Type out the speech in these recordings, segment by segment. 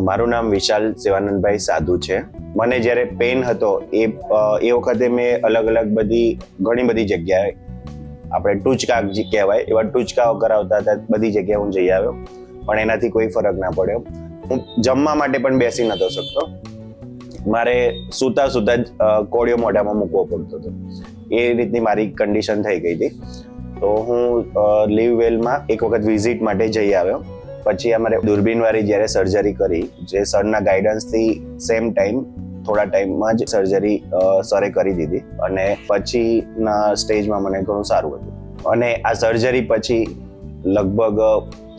મારું નામ વિશાલ શિવાનંદભાઈ સાધુ છે. મને જ્યારે પેન હતો, એ એ વખતે મેં અલગ અલગ બધી, ઘણી બધી જગ્યાએ, આપણે ટૂચકા કહેવાય, એવા ટૂચકાઓ કરાવતા હતા, બધી જગ્યાએ હું જઈ આવ્યો. પણ એનાથી કોઈ ફરક ના પડ્યો. હું જમવા માટે પણ બેસી નતો શકતો. મારે સૂતા સૂતા જ કોળિયો મોઢામાં મૂકવો પડતો હતો. એ રીતની મારી કન્ડિશન થઈ ગઈ હતી. તો હું લીવ વેલમાં એક વખત વિઝિટ માટે જઈ આવ્યો. પછી અમારે દૂરબીનવાળી જ્યારે સર્જરી કરી, જે સરના ગાઈડન્સથી સેમ ટાઈમ થોડા ટાઈમમાં જ સર્જરી સરે કરી દીધી. અને પછીના સ્ટેજમાં મને ઘણું સારું હતું. અને આ સર્જરી પછી લગભગ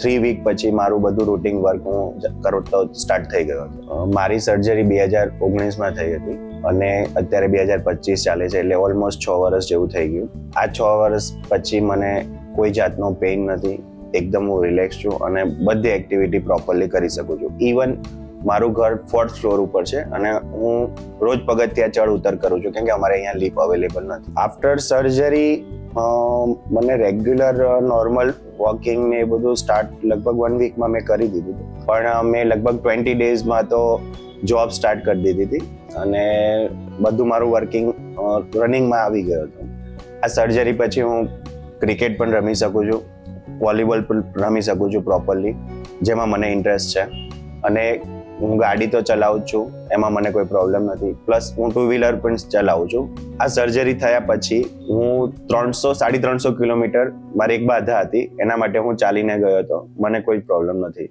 થ્રી વીક પછી મારું બધું રૂટિન વર્ક હું કરતો સ્ટાર્ટ થઈ ગયો હતો. મારી સર્જરી બે હજાર ઓગણીસમાં થઈ હતી. અને અત્યારે બે હજાર પચીસ ચાલે છે, એટલે ઓલમોસ્ટ છ વર્ષ જેવું થઈ ગયું. આ છ વર્ષ પછી મને કોઈ જાતનો પેઇન નથી. એકદમ હું રિલેક્સ છું અને બધી એક્ટિવિટી પ્રોપરલી કરી શકું છું. ઇવન મારું ઘર ફોર્થ ફ્લોર ઉપર છે અને હું રોજ પગથિયા ચડ ઉતર કરું છું કેમ કે અમારે અહીંયા લીપ અવેલેબલ નથી. આફ્ટર સર્જરી મને રેગ્યુલર નોર્મલ વોકિંગ ને એ બધું સ્ટાર્ટ લગભગ વન વીકમાં મેં કરી દીધું. પણ મેં લગભગ ટ્વેન્ટી ડેઝમાં તો જોબ સ્ટાર્ટ કરી દીધી હતી અને બધું મારું વર્કિંગ રનિંગમાં આવી ગયો હતો. આ સર્જરી પછી હું ક્રિકેટ પણ રમી શકું છું. વોલીબોલ રમી શકું છું પ્રોપરલી જેમાં મને ઇન્ટરેસ્ટ છે. અને હું ગાડી તો ચલાવું છું, એમાં મને કોઈ પ્રોબ્લેમ નથી. પ્લસ હું ટુ વ્હીલર પણ ચલાવું છું. આ સર્જરી થયા પછી હું ત્રણસો, સાડી ત્રણસો કિલોમીટર મારી એક બાધા હતી, એના માટે હું ચાલીને ગયો હતો. મને કોઈ પ્રોબ્લેમ નથી.